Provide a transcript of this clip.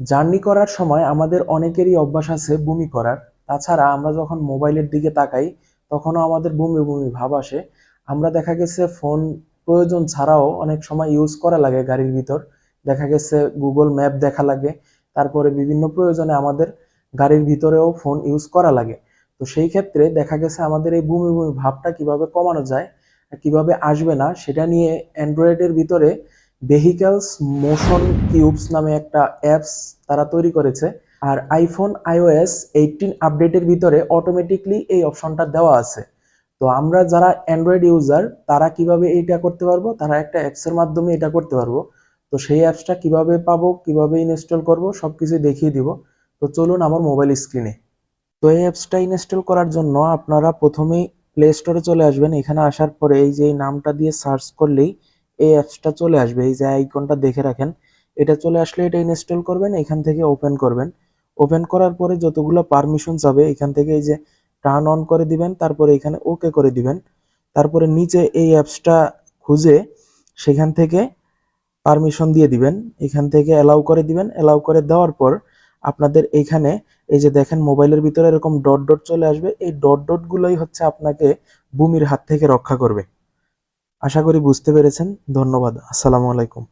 Journey করার সময় আমাদের অনেকেরই অভ্যাস আছে বমি করার। তাছাড়া আমরা যখন মোবাইলের দিকে তাকাই, তখনও আমাদের বমি বমি ভাব আসে। আমরা দেখা গেছে ফোন প্রয়োজন ছাড়াও অনেক সময় ইউজ করা লাগে গাড়ির ভিতর। দেখা গেছে গুগল ম্যাপ দেখা লাগে। তারপরে বিভিন্ন প্রয়োজনে আমাদের গাড়ির ভিতরেও ফোন ইউজ করা লাগে। তো সেই ক্ষেত্রে দেখা গেছে আমাদের এই বমি বমি ভাবটা কীভাবে কমানো যায়, কীভাবে আসবে না, সেটা নিয়ে অ্যান্ড্রয়েডের ভিতরে ভেহিক্যালস মোশন কিউবস নামে একটা অ্যাপস তারা তৈরি করেছে। আর আইফোন আইওএস এইটিন আপডেটের ভিতরে অটোমেটিকলি এই অপশনটা দেওয়া আছে। তো আমরা যারা অ্যান্ড্রয়েড ইউজার তারা কীভাবে এইটা করতে পারব? তারা একটা অ্যাপসের মাধ্যমে এটা করতে পারব। তো সেই অ্যাপসটা কীভাবে পাবো, কীভাবে ইনস্টল করব সব কিছু দেখিয়ে দিব। তো চলুন আমার মোবাইল স্ক্রিনে তো এই অ্যাপসটা ইনস্টল করার জন্য আপনারা প্রথমেই প্লে স্টোরে চলে আসবেন। এখানে আসার পরে এই যে নামটা দিয়ে সার্চ করলেই এই অ্যাপসটা চলে আসবে। এই যে আইকনটা দেখে রাখেন, এটা চলে আসলে এটা ইনস্টল করবেন, এখান থেকে ওপেন করবেন। ওপেন করার পরে যতগুলো পারমিশন যাবে এখান থেকে এই যে টার্ন অন করে দিবেন, তারপরে এখানে ওকে করে দিবেন। তারপরে নিচে এই অ্যাপসটা খুঁজে সেখান থেকে পারমিশন দিয়ে দিবেন। এখান থেকে অ্যালাউ করে দিবেন। অ্যালাউ করে দেওয়ার পর আপনাদের এইখানে এই যে দেখেন মোবাইলের ভিতরে এরকম ডট ডট চলে আসবে। এই ডট ডট গুলোই হচ্ছে আপনাকে বুমির হাত থেকে রক্ষা করবে। আশা করি বুঝতে পেরেছেন। ধন্যবাদ। আসসালামু আলাইকুম।